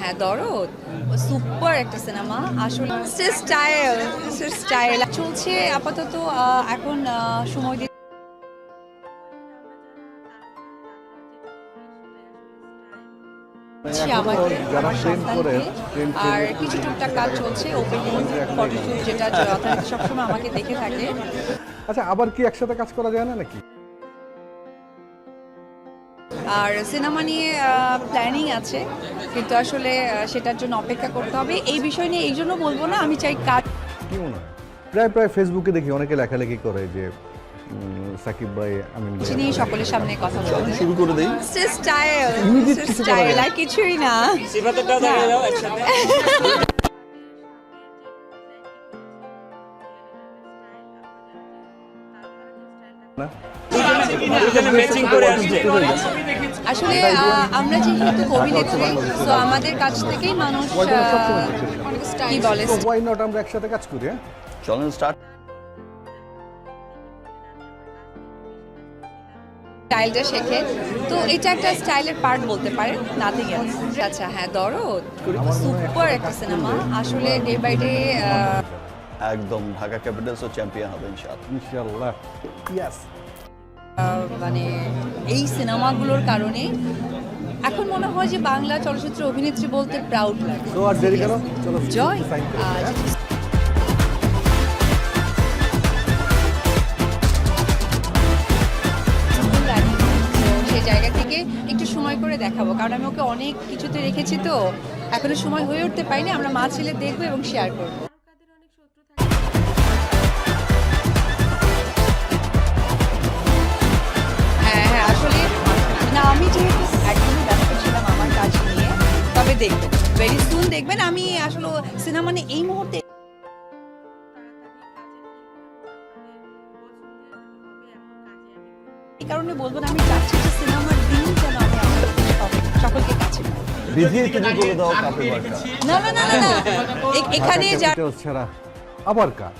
হ্যাঁ দরদ। সুপার একটা সিনেমা আসলে স্টাইল স্টাইল চলছে আপাতত এখন সময় দিয়ে আর কিছু টুকটাক কাজ চলছে ওপেনিং ফটোশুট যেটা যথারীতি সবসময় আমাকে দেখে থাকে। আচ্ছা আবার কি একসাথে কাজ করা যায় না নাকি? আর সিনেমা নিয়ে প্ল্যানিং আছে কিন্তু আসলে সেটার জন্য অপেক্ষা করতে হবে। এই বিষয় নিয়ে এই জন্য বলব না আমি চাই কাজ কি মনে হয়? প্রায় প্রায় ফেসবুকে দেখি অনেকে লেখালেখি করে যে সাকিব ভাই আমিন ভাই নিয়ে সকলের সামনে কথা বলতে। শুরু করে দেই। স্টাইল স্টাইল আর কিছুই না। দাঁড়িয়ে একসাথে। না? আসলে আমরা যেহেতু অভিনেত্রী তো আমাদের কাছ থেকেই মানুষ কি বলে। ওয়াই নট আমরা একসাথে কাজ করি হ্যাঁ? চলেন স্টার্ট স্টাইলটা শেখে। তো এটা একটা স্টাইলের পার্ট বলতে পারেন নাথিং এলস আচ্ছা হ্যাঁ দরদ। সুপার একটা সিনেমা আসলে ডে বাই ডে একদম ঢাকা ক্যাপিটালসও চ্যাম্পিয়ন হবে ইনশাআল্লাহ। ইনশাআল্লাহ। ইয়েস মানে এই সিনেমাগুলোর কারণে এখন মনে হয় যে বাংলা চলচ্চিত্র অভিনেত্রী বলতে প্রাউড লাগে। জয় জায়গা থেকে একটু সময় করে দেখাবো কারণ আমি ওকে অনেক কিছুতে রেখেছি তো। এখনও সময় হয়ে উঠতে পারিনি আমরা মা ছেলে দেখব এবং শেয়ার করব। তবে দেখবেন? ভেরি সুন দেখবেন আমি আসলে সিনেমা নিয়ে এই মুহূর্তে এই কারণে বলব না আমি চাচ্ছি যে সিনেমার দিন যেন আমি সকলকে কাছে না না না এখানে যা আবার কার?